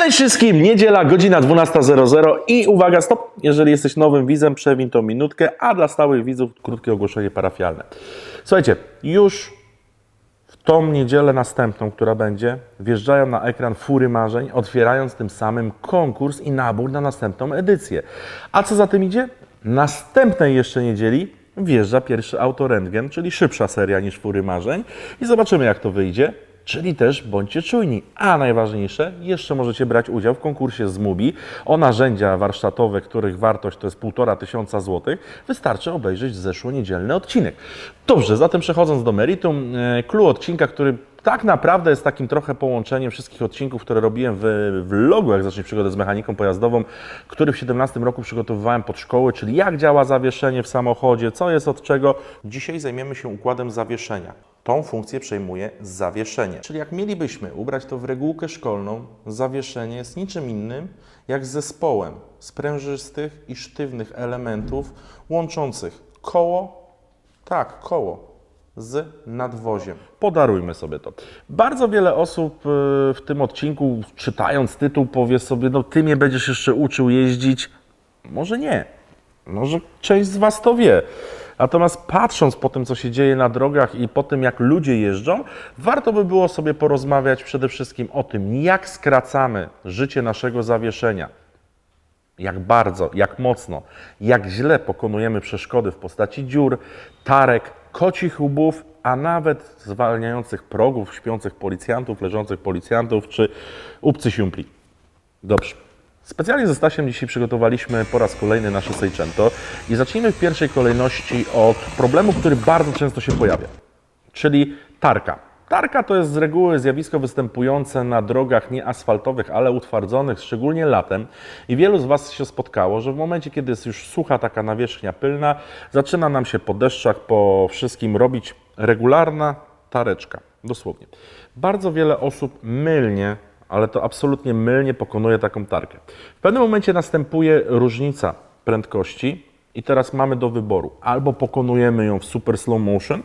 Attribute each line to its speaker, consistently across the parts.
Speaker 1: Cześć wszystkim, niedziela, godzina 12.00 i uwaga, stop, jeżeli jesteś nowym widzem, przewin to minutkę, a dla stałych widzów krótkie ogłoszenie parafialne. Słuchajcie, już w tą niedzielę następną, która będzie, wjeżdżają na ekran Fury Marzeń, otwierając tym samym konkurs i nabór na następną edycję. A co za tym idzie? Następnej jeszcze niedzieli wjeżdża pierwszy autorentgen, czyli szybsza seria niż Fury Marzeń i zobaczymy jak to wyjdzie. Czyli też bądźcie czujni. A najważniejsze, jeszcze możecie brać udział w konkursie z MUBI o narzędzia warsztatowe, których wartość to jest 1,5 tysiąca złotych. Wystarczy obejrzeć zeszłoniedzielny odcinek. Dobrze, zatem przechodząc do meritum, e, clue odcinka, który tak naprawdę jest takim trochę połączeniem wszystkich odcinków, które robiłem w vlogu, jak zacznie przygodę z mechaniką pojazdową, który w 17 roku przygotowywałem pod szkoły, czyli jak działa zawieszenie w samochodzie, co jest od czego. Dzisiaj zajmiemy się układem zawieszenia. Tą funkcję przejmuje zawieszenie. Czyli jak mielibyśmy ubrać to w regułkę szkolną, zawieszenie jest niczym innym jak zespołem sprężystych i sztywnych elementów łączących koło, tak, koło, z nadwoziem. Podarujmy sobie to. Bardzo wiele osób y, w tym odcinku, czytając tytuł, powie sobie: No, ty mnie będziesz jeszcze uczył jeździć. Może nie. Może część z Was to wie. Natomiast patrząc po tym, co się dzieje na drogach i po tym, jak ludzie jeżdżą, warto by było sobie porozmawiać przede wszystkim o tym, jak skracamy życie naszego zawieszenia jak bardzo, jak mocno, jak źle pokonujemy przeszkody w postaci dziur, tarek, kocich łbów, a nawet zwalniających progów, śpiących policjantów, leżących policjantów czy upcy siumpli. Dobrze. Specjalnie ze Stasiem dzisiaj przygotowaliśmy po raz kolejny nasze Seicento i zacznijmy w pierwszej kolejności od problemu, który bardzo często się pojawia, czyli tarka. Tarka to jest z reguły zjawisko występujące na drogach nieasfaltowych, ale utwardzonych, szczególnie latem. I wielu z Was się spotkało, że w momencie, kiedy jest już sucha taka nawierzchnia pylna, zaczyna nam się po deszczach, po wszystkim robić regularna tareczka. Dosłownie. Bardzo wiele osób mylnie, ale to absolutnie mylnie pokonuje taką tarkę. W pewnym momencie następuje różnica prędkości i teraz mamy do wyboru. Albo pokonujemy ją w super slow motion,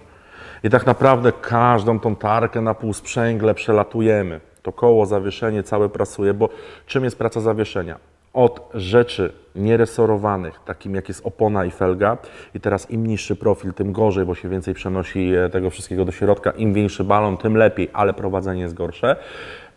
Speaker 1: i tak naprawdę każdą tą tarkę na półsprzęgle przelatujemy. To koło, zawieszenie całe pracuje, bo czym jest praca zawieszenia? Od rzeczy nieresorowanych, takim jak jest opona i felga, i teraz im niższy profil, tym gorzej, bo się więcej przenosi e, tego wszystkiego do środka, im większy balon, tym lepiej, ale prowadzenie jest gorsze.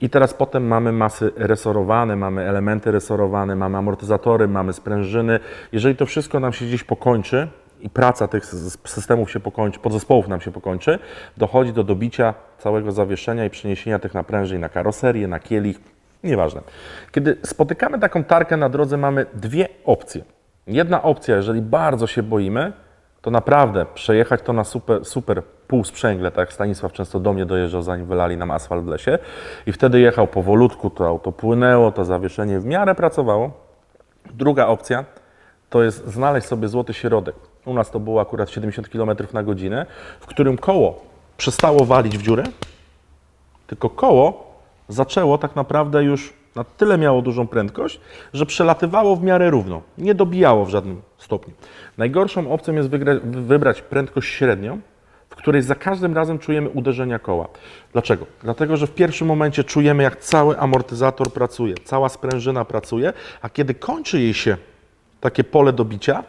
Speaker 1: I teraz potem mamy masy resorowane, mamy elementy resorowane, mamy amortyzatory, mamy sprężyny. Jeżeli to wszystko nam się gdzieś pokończy, i praca tych sys- systemów się pokończy, podzespołów nam się pokończy, dochodzi do dobicia całego zawieszenia i przeniesienia tych naprężeń na karoserię, na kielich, nieważne. Kiedy spotykamy taką tarkę na drodze, mamy dwie opcje. Jedna opcja, jeżeli bardzo się boimy, to naprawdę przejechać to na super, super półsprzęgle, tak jak Stanisław często do mnie dojeżdżał, zanim wylali nam asfalt w lesie i wtedy jechał powolutku, to auto płynęło, to zawieszenie w miarę pracowało. Druga opcja to jest znaleźć sobie złoty środek. U nas to było akurat 70 km na godzinę, w którym koło przestało walić w dziurę, tylko koło zaczęło tak naprawdę już na tyle miało dużą prędkość, że przelatywało w miarę równo, nie dobijało w żadnym stopniu. Najgorszą opcją jest wybrać prędkość średnią, w której za każdym razem czujemy uderzenia koła. Dlaczego? Dlatego, że w pierwszym momencie czujemy, jak cały amortyzator pracuje, cała sprężyna pracuje, a kiedy kończy jej się takie pole do bicia,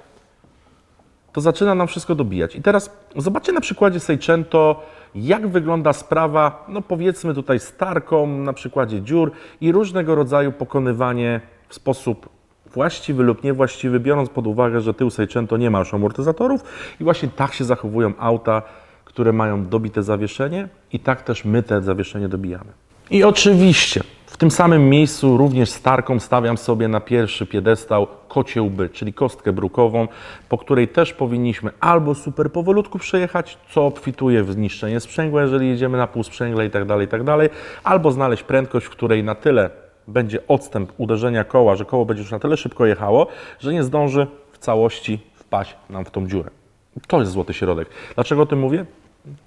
Speaker 1: to zaczyna nam wszystko dobijać. I teraz zobaczcie na przykładzie Seicento, jak wygląda sprawa, no powiedzmy tutaj z tarką, na przykładzie dziur i różnego rodzaju pokonywanie w sposób właściwy lub niewłaściwy, biorąc pod uwagę, że tył Seicento nie ma już amortyzatorów i właśnie tak się zachowują auta, które mają dobite zawieszenie i tak też my te zawieszenie dobijamy. I oczywiście w tym samym miejscu również z tarką stawiam sobie na pierwszy piedestał kocie łby, czyli kostkę brukową, po której też powinniśmy albo super powolutku przejechać, co obfituje w zniszczenie sprzęgła, jeżeli jedziemy na półsprzęgle i tak dalej, i tak albo znaleźć prędkość, w której na tyle będzie odstęp uderzenia koła, że koło będzie już na tyle szybko jechało, że nie zdąży w całości wpaść nam w tą dziurę. To jest złoty środek. Dlaczego o tym mówię?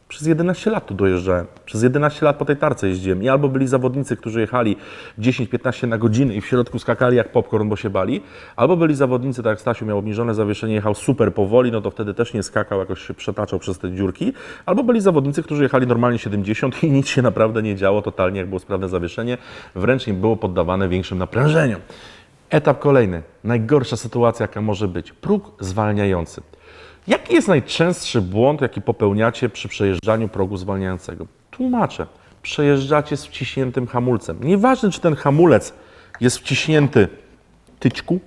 Speaker 1: Przez 11 lat tu dojeżdżałem. Przez 11 lat po tej tarce jeździłem. I albo byli zawodnicy, którzy jechali 10-15 na godzinę i w środku skakali jak popcorn, bo się bali, albo byli zawodnicy, tak jak Stasiu miał obniżone zawieszenie, jechał super powoli, no to wtedy też nie skakał, jakoś się przetaczał przez te dziurki, albo byli zawodnicy, którzy jechali normalnie 70 i nic się naprawdę nie działo totalnie, jak było sprawne zawieszenie, wręcz nie było poddawane większym naprężeniom. Etap kolejny. Najgorsza sytuacja, jaka może być. Próg zwalniający. Jaki jest najczęstszy błąd, jaki popełniacie przy przejeżdżaniu progu zwalniającego? Tłumaczę. Przejeżdżacie z wciśniętym hamulcem. Nieważne, czy ten hamulec jest wciśnięty tyczku,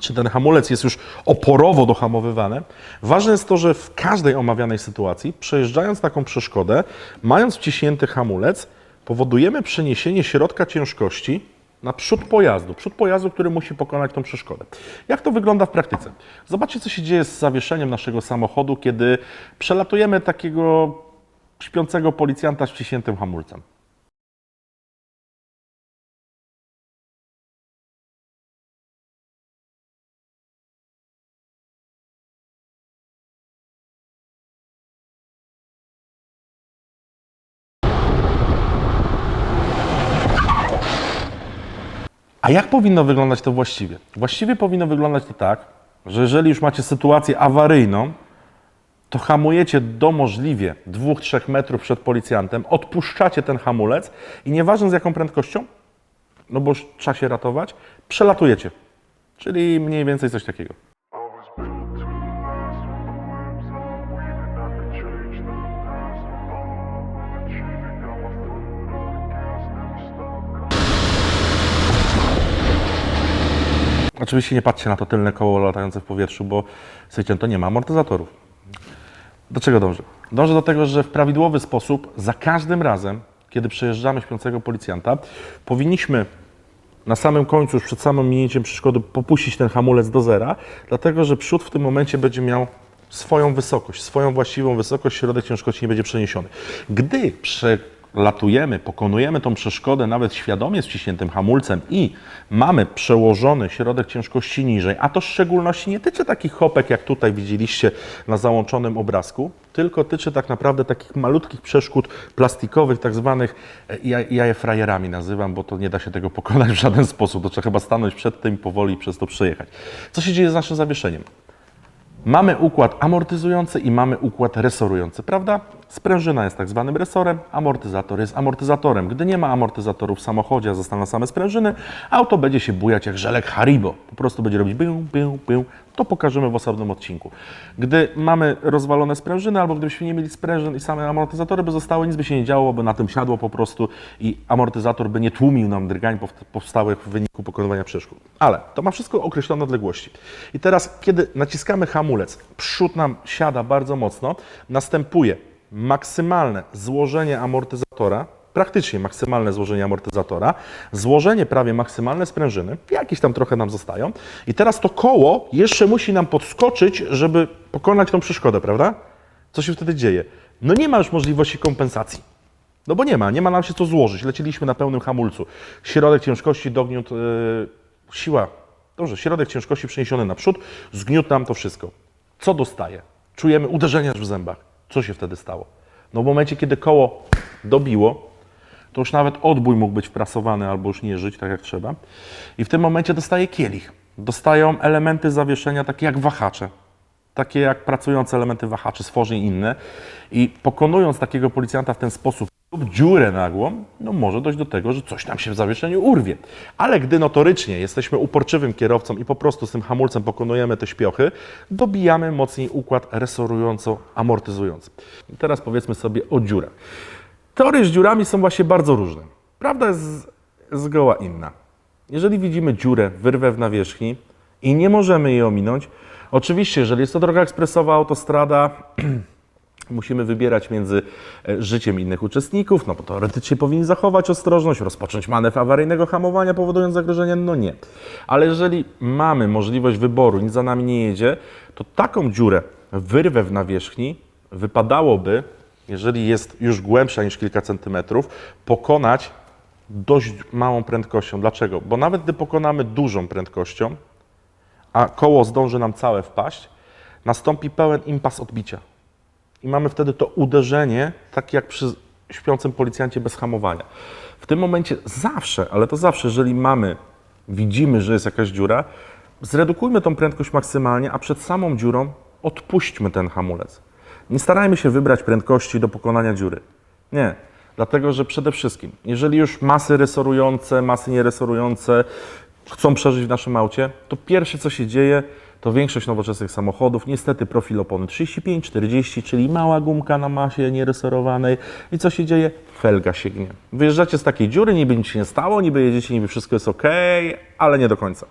Speaker 1: czy ten hamulec jest już oporowo dohamowywany. Ważne jest to, że w każdej omawianej sytuacji, przejeżdżając taką przeszkodę, mając wciśnięty hamulec, powodujemy przeniesienie środka ciężkości na przód pojazdu. Przód pojazdu, który musi pokonać tą przeszkodę. Jak to wygląda w praktyce? Zobaczcie, co się dzieje z zawieszeniem naszego samochodu, kiedy przelatujemy takiego śpiącego policjanta z wciśniętym hamulcem. A jak powinno wyglądać to właściwie? Właściwie powinno wyglądać to tak, że jeżeli już macie sytuację awaryjną, to hamujecie do możliwie 2-3 metrów przed policjantem, odpuszczacie ten hamulec i nieważne z jaką prędkością, no bo już trzeba się ratować, przelatujecie. Czyli mniej więcej coś takiego. Oczywiście nie patrzcie na to tylne koło latające w powietrzu, bo słuchajcie, to nie ma amortyzatorów. Do czego dążę? Dążę do tego, że w prawidłowy sposób za każdym razem, kiedy przejeżdżamy śpiącego policjanta, powinniśmy na samym końcu, już przed samym minięciem przeszkody, popuścić ten hamulec do zera, dlatego że przód w tym momencie będzie miał swoją wysokość, swoją właściwą wysokość, środek ciężkości nie będzie przeniesiony. Gdy przelatujemy, pokonujemy tą przeszkodę nawet świadomie z wciśniętym hamulcem i mamy przełożony środek ciężkości niżej, a to w szczególności nie tyczy takich hopek, jak tutaj widzieliście na załączonym obrazku, tylko tyczy tak naprawdę takich malutkich przeszkód plastikowych, tak zwanych, e, ja, nazywam, bo to nie da się tego pokonać w żaden sposób. To trzeba chyba stanąć przed tym i powoli przez to przejechać. Co się dzieje z naszym zawieszeniem? Mamy układ amortyzujący i mamy układ resorujący, prawda? Sprężyna jest tak zwanym resorem, amortyzator jest amortyzatorem. Gdy nie ma amortyzatorów w samochodzie, a zostaną same sprężyny, auto będzie się bujać jak żelek Haribo. Po prostu będzie robić biu, biu, biu. To pokażemy w osobnym odcinku. Gdy mamy rozwalone sprężyny, albo gdybyśmy nie mieli sprężyn i same amortyzatory by zostały, nic by się nie działo, by na tym siadło po prostu i amortyzator by nie tłumił nam drgań pow- powstałych w wyniku pokonywania przeszkód. Ale to ma wszystko określone odległości. I teraz, kiedy naciskamy hamulec, przód nam siada bardzo mocno, następuje maksymalne złożenie amortyzatora, praktycznie maksymalne złożenie amortyzatora, złożenie prawie maksymalne sprężyny, jakieś tam trochę nam zostają. I teraz to koło jeszcze musi nam podskoczyć, żeby pokonać tą przeszkodę, prawda? Co się wtedy dzieje? No nie ma już możliwości kompensacji. No bo nie ma, nie ma nam się co złożyć. Leciliśmy na pełnym hamulcu. Środek ciężkości dogniótł, yy, siła, dobrze, środek ciężkości przeniesiony naprzód, zgniótł nam to wszystko. Co dostaje? Czujemy uderzenie aż w zębach. Co się wtedy stało? No w momencie, kiedy koło dobiło, to już nawet odbój mógł być wprasowany albo już nie żyć tak jak trzeba. I w tym momencie dostaje kielich. Dostają elementy zawieszenia takie jak wahacze. Takie jak pracujące elementy wahaczy, stworzeń inne. I pokonując takiego policjanta w ten sposób lub dziurę nagłą, no może dojść do tego, że coś tam się w zawieszeniu urwie. Ale gdy notorycznie jesteśmy uporczywym kierowcą i po prostu z tym hamulcem pokonujemy te śpiochy, dobijamy mocniej układ resorująco-amortyzujący. Teraz powiedzmy sobie o dziurach. Teorie z dziurami są właśnie bardzo różne. Prawda jest zgoła inna. Jeżeli widzimy dziurę, wyrwę w nawierzchni i nie możemy jej ominąć, oczywiście, jeżeli jest to droga ekspresowa, autostrada, musimy wybierać między e, życiem innych uczestników, no bo teoretycznie powinni zachować ostrożność, rozpocząć manewr awaryjnego hamowania, powodując zagrożenie, no nie. Ale jeżeli mamy możliwość wyboru, nic za nami nie jedzie, to taką dziurę, wyrwę w nawierzchni, wypadałoby, jeżeli jest już głębsza niż kilka centymetrów, pokonać dość małą prędkością. Dlaczego? Bo nawet gdy pokonamy dużą prędkością, a koło zdąży nam całe wpaść, nastąpi pełen impas odbicia. I mamy wtedy to uderzenie, tak jak przy śpiącym policjancie bez hamowania. W tym momencie zawsze, ale to zawsze, jeżeli mamy, widzimy, że jest jakaś dziura, zredukujmy tą prędkość maksymalnie, a przed samą dziurą odpuśćmy ten hamulec. Nie starajmy się wybrać prędkości do pokonania dziury. Nie. Dlatego, że przede wszystkim, jeżeli już masy resorujące, masy nieresorujące chcą przeżyć w naszym aucie, to pierwsze co się dzieje, to większość nowoczesnych samochodów, niestety profil opony 35-40, czyli mała gumka na masie nieresorowanej. I co się dzieje? Felga sięgnie. Wyjeżdżacie z takiej dziury, niby nic się nie stało, niby jedziecie, niby wszystko jest ok, ale nie do końca.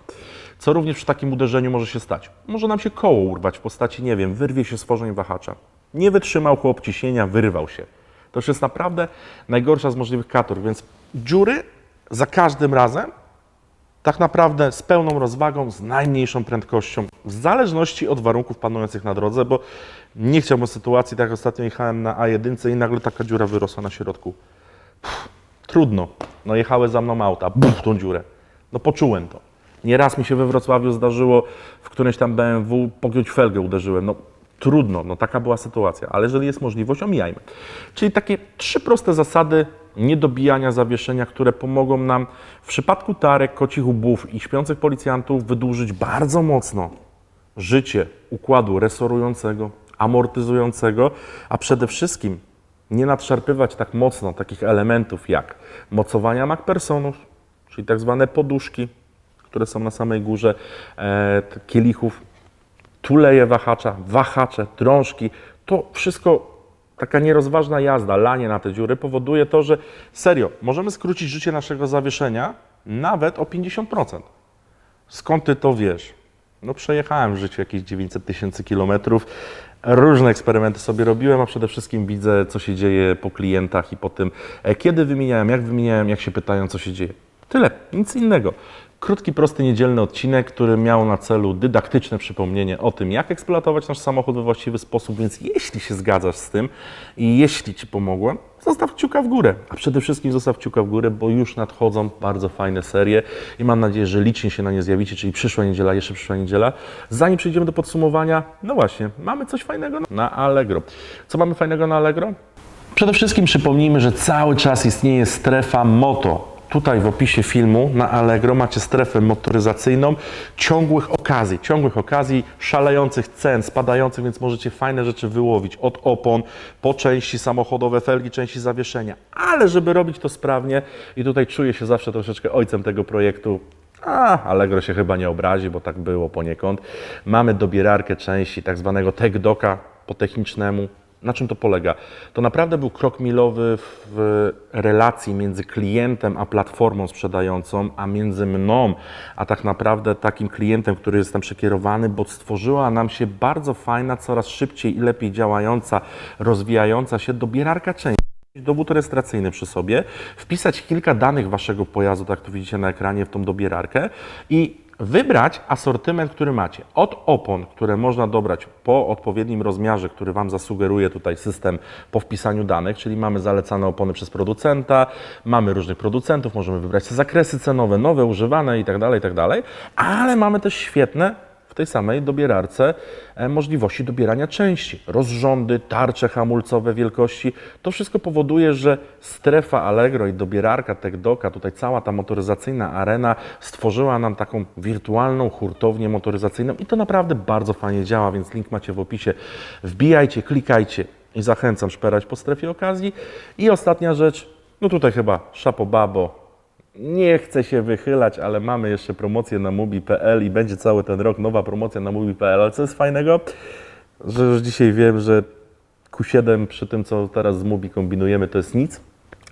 Speaker 1: Co również przy takim uderzeniu może się stać? Może nam się koło urwać w postaci, nie wiem, wyrwie się stworzeń wahacza. Nie wytrzymał chłop ciśnienia, wyrwał się. To już jest naprawdę najgorsza z możliwych kator, więc dziury za każdym razem tak naprawdę z pełną rozwagą, z najmniejszą prędkością, w zależności od warunków panujących na drodze, bo nie chciałbym sytuacji, tak jak ostatnio jechałem na A1 i nagle taka dziura wyrosła na środku. Pff, trudno. No jechały za mną auta, buf, tą dziurę. No poczułem to. Nieraz mi się we Wrocławiu zdarzyło w którymś tam BMW pogiąć felgę uderzyłem. No trudno, no taka była sytuacja, ale jeżeli jest możliwość, omijajmy. Czyli takie trzy proste zasady niedobijania zawieszenia, które pomogą nam w przypadku tarek, kocich łbów i śpiących policjantów wydłużyć bardzo mocno życie układu resorującego, amortyzującego, a przede wszystkim nie nadszarpywać tak mocno takich elementów jak mocowania MacPersonów, czyli tak zwane poduszki, które są na samej górze e, kielichów, tuleje wahacza, wahacze, drążki, to wszystko taka nierozważna jazda, lanie na te dziury powoduje to, że serio, możemy skrócić życie naszego zawieszenia nawet o 50%. Skąd ty to wiesz? No przejechałem w życiu jakieś 900 tysięcy kilometrów. Różne eksperymenty sobie robiłem, a przede wszystkim widzę, co się dzieje po klientach i po tym, e, kiedy wymieniałem, jak wymieniałem, jak się pytają, co się dzieje. Tyle, nic innego. Krótki, prosty, niedzielny odcinek, który miał na celu dydaktyczne przypomnienie o tym, jak eksploatować nasz samochód we właściwy sposób, więc jeśli się zgadzasz z tym i jeśli Ci pomogłem, zostaw kciuka w górę. A przede wszystkim zostaw kciuka w górę, bo już nadchodzą bardzo fajne serie i mam nadzieję, że licznie się na nie zjawicie, czyli przyszła niedziela, jeszcze przyszła niedziela. Zanim przejdziemy do podsumowania, no właśnie, mamy coś fajnego na Allegro. Co mamy fajnego na Allegro? Przede wszystkim przypomnijmy, że cały czas istnieje strefa moto. Tutaj w opisie filmu na Allegro macie strefę motoryzacyjną ciągłych okazji, ciągłych okazji, szalejących cen, spadających, więc możecie fajne rzeczy wyłowić od opon po części samochodowe, felgi, części zawieszenia. Ale żeby robić to sprawnie i tutaj czuję się zawsze troszeczkę ojcem tego projektu, a, Allegro się chyba nie obrazi, bo tak było poniekąd. Mamy dobierarkę części tak zwanego tech doka po technicznemu. Na czym to polega? To naprawdę był krok milowy w relacji między klientem a platformą sprzedającą, a między mną, a tak naprawdę takim klientem, który jestem przekierowany, bo stworzyła nam się bardzo fajna, coraz szybciej i lepiej działająca, rozwijająca się dobierarka części dowód rejestracyjny przy sobie, wpisać kilka danych waszego pojazdu, tak tu widzicie na ekranie, w tą dobierarkę i wybrać asortyment, który macie. Od opon, które można dobrać po odpowiednim rozmiarze, który Wam zasugeruje tutaj system po wpisaniu danych, czyli mamy zalecane opony przez producenta, mamy różnych producentów, możemy wybrać zakresy cenowe, nowe, używane itd., itd., ale mamy też świetne w tej samej dobierarce e, możliwości dobierania części, rozrządy, tarcze hamulcowe wielkości. To wszystko powoduje, że strefa Allegro i dobierarka TechDoka, tutaj cała ta motoryzacyjna arena stworzyła nam taką wirtualną hurtownię motoryzacyjną i to naprawdę bardzo fajnie działa, więc link macie w opisie. Wbijajcie, klikajcie i zachęcam szperać po strefie okazji. I ostatnia rzecz, no tutaj chyba szapobabo, nie chcę się wychylać, ale mamy jeszcze promocję na mubi.pl i będzie cały ten rok nowa promocja na mubi.pl. Ale co jest fajnego, że już dzisiaj wiem, że Q7 przy tym, co teraz z Mubi kombinujemy, to jest nic.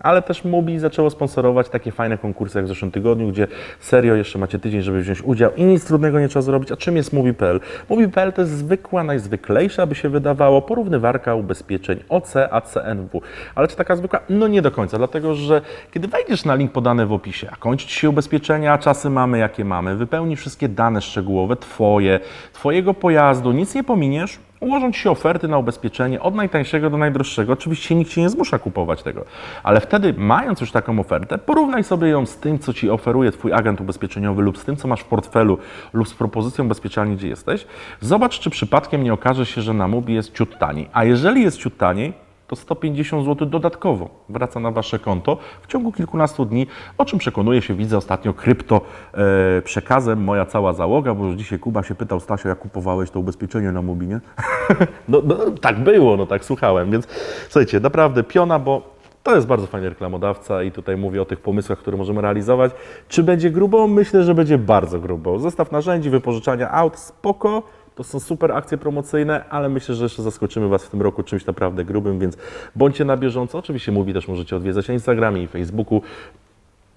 Speaker 1: Ale też Mubi zaczęło sponsorować takie fajne konkursy jak w zeszłym tygodniu, gdzie serio jeszcze macie tydzień, żeby wziąć udział i nic trudnego nie trzeba zrobić. A czym jest Mubi.pl? Mubi.pl to jest zwykła, najzwyklejsza, by się wydawało, porównywarka ubezpieczeń OC, ACNW. Ale czy taka zwykła? No nie do końca, dlatego że kiedy wejdziesz na link podany w opisie, a kończy Ci się ubezpieczenia, a czasy mamy jakie mamy, wypełni wszystkie dane szczegółowe Twoje, Twojego pojazdu, nic nie pominiesz, Ułożą Ci się oferty na ubezpieczenie od najtańszego do najdroższego. Oczywiście nikt Cię nie zmusza kupować tego, ale wtedy, mając już taką ofertę, porównaj sobie ją z tym, co Ci oferuje Twój agent ubezpieczeniowy lub z tym, co masz w portfelu lub z propozycją ubezpieczalni, gdzie jesteś. Zobacz, czy przypadkiem nie okaże się, że na Mubi jest ciut taniej. A jeżeli jest ciut taniej, to 150 zł dodatkowo wraca na Wasze konto w ciągu kilkunastu dni, o czym przekonuje się, widzę ostatnio krypto e, przekazem, moja cała załoga, bo już dzisiaj Kuba się pytał, Stasio, jak kupowałeś to ubezpieczenie na Mobinie? no, no tak było, no tak słuchałem, więc słuchajcie, naprawdę piona, bo to jest bardzo fajny reklamodawca i tutaj mówię o tych pomysłach, które możemy realizować. Czy będzie grubo? Myślę, że będzie bardzo grubo. Zestaw narzędzi, wypożyczania aut, spoko. To są super akcje promocyjne, ale myślę, że jeszcze zaskoczymy Was w tym roku czymś naprawdę grubym, więc bądźcie na bieżąco. Oczywiście Mubi też możecie odwiedzać na Instagramie i Facebooku.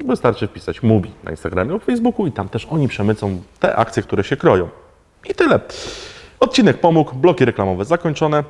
Speaker 1: Wystarczy wpisać Mubi na Instagramie lub Facebooku i tam też oni przemycą te akcje, które się kroją. I tyle. Odcinek pomógł, bloki reklamowe zakończone.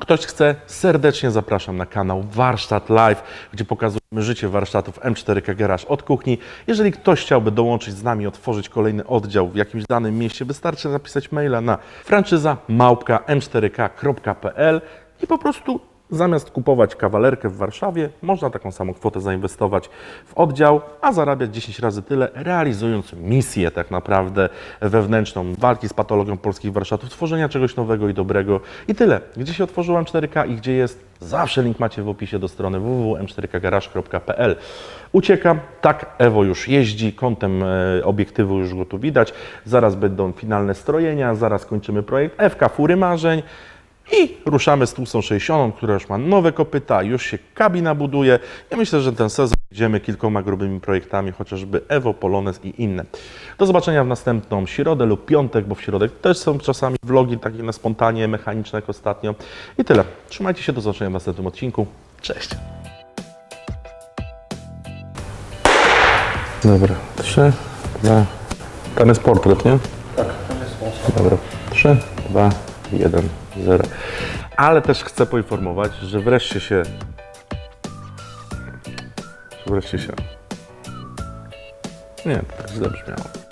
Speaker 1: Ktoś chce, serdecznie zapraszam na kanał Warsztat Live, gdzie pokazujemy życie warsztatów M4K Garage od kuchni. Jeżeli ktoś chciałby dołączyć z nami, otworzyć kolejny oddział w jakimś danym mieście, wystarczy napisać maila na franczyza małpka m4k.pl i po prostu zamiast kupować kawalerkę w Warszawie, można taką samą kwotę zainwestować w oddział, a zarabiać 10 razy tyle, realizując misję tak naprawdę wewnętrzną walki z patologią polskich warsztatów, tworzenia czegoś nowego i dobrego. I tyle. Gdzie się otworzyło M4K i gdzie jest? Zawsze link macie w opisie do strony www.m4kgarage.pl. Uciekam, tak, Ewo już jeździ, kątem e, obiektywu już go tu widać. Zaraz będą finalne strojenia, zaraz kończymy projekt FK Fury Marzeń. I ruszamy z tłustą 60, która już ma nowe kopyta, już się kabina buduje. Ja myślę, że ten sezon idziemy kilkoma grubymi projektami, chociażby Evo, Polones i inne. Do zobaczenia w następną środę lub piątek, bo w środek też są czasami vlogi takie na spontanie, mechaniczne jak ostatnio. I tyle. Trzymajcie się, do zobaczenia w następnym odcinku. Cześć! Dobra, trzy, dwa. Tam jest portret, nie? Tak, tam jest sponsor. Dobra, trzy, dwa, jeden, zero. Ale też chcę poinformować, że wreszcie się. Wreszcie się. Nie, tak źle brzmiało.